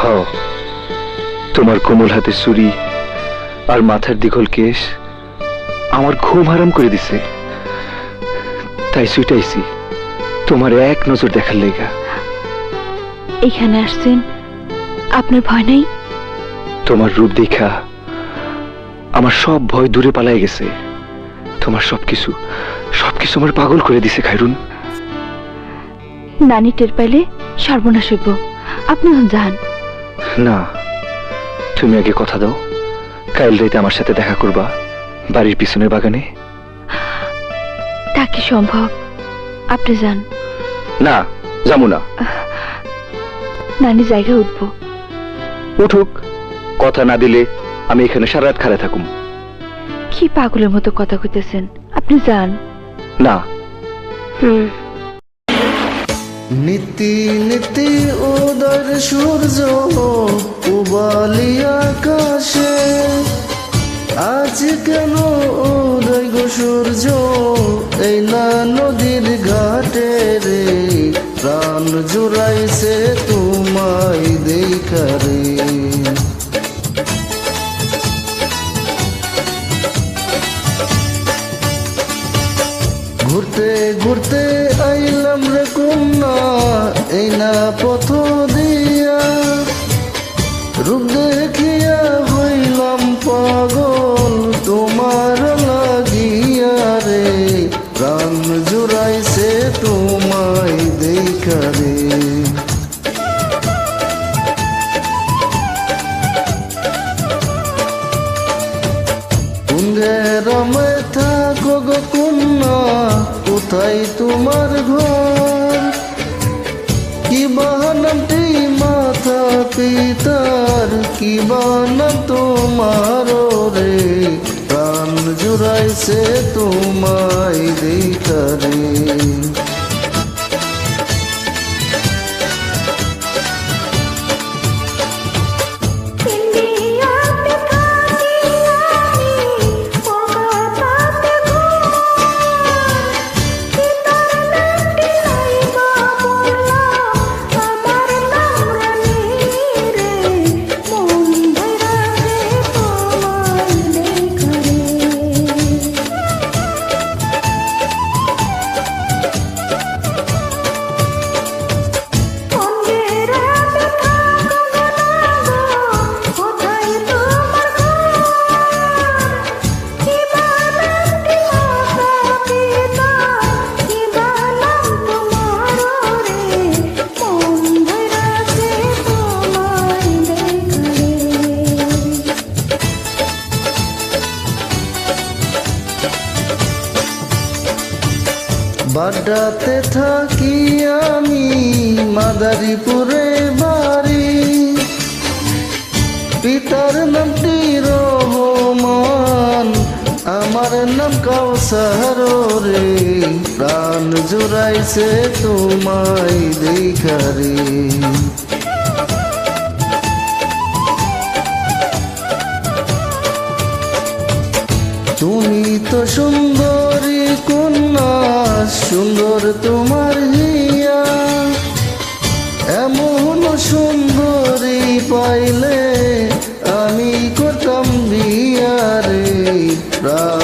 হ তোমার কোমল হাতে ছুরি আর মাথার দীঘল কেশ আমার ঘুম হারাম করে দিছে। তাই ছুটাইছি তোমার এক নজর দেখার লেগা। এখানে আসছেন আপনার ভয় নাই? তোমার রূপ দেখা আমার সব ভয় দূরে পালাই গেছে। তোমার সবকিছু সবকিছু আমার পাগল করে দিছে খাইরুন। নানি টের পাইলে সর্বনাশ হইব। আপনি যান। না তুমি আগে কথা দাও। কাইল রাইতে আমার সাথে দেখা করবা বাড়ির পিছনের বাগানে। তা কি সম্ভব? আপনি যান। না যাব না। নানি জায়গায় উঠবো। উঠুক কথা না দিলে আমি এখানে সারা রাত খাড়া থাকুম। কি পাগলের মতো কথা কইতেছেন? আপনি যান। না। নীতি নীতি উদর সূর্য উবালি আকাশে। আজ কেন উদয় গো সূর্য? এই না নদীর ঘাটে রে, প্রাণ জুড়াইছে তোমায় দেখারে ঘুরতে ঘুরতে আইলাম রে কন্যা, এই না পথ দিয়া। রূপ দেখিয়া হইলাম পাগল, তোমার লাগিয়া রে। প্রাণ জুড়াইছে তোমায় দেখা রে। কুন্দেরমে থাকো কোথায় তোমার ঘর? কি বাহানামটি মাথা পিতার? কি বান তোমার রে? প্রাণ জুড়াইছে তোমায় দেখারে বাড্ডাতে থাকি আমি, মাদারীপুরে বাড়ি। পিতার নামটি রহমান আমার নাম কাউসার রে। প্রাণ জুড়াইছে তোমায় দেখারে তুমি তো সুন্দরী সুন্দর তোমার হিয়া। এমন সুন্দরী পাইলে আমি করতাম বিয়ারে প্রা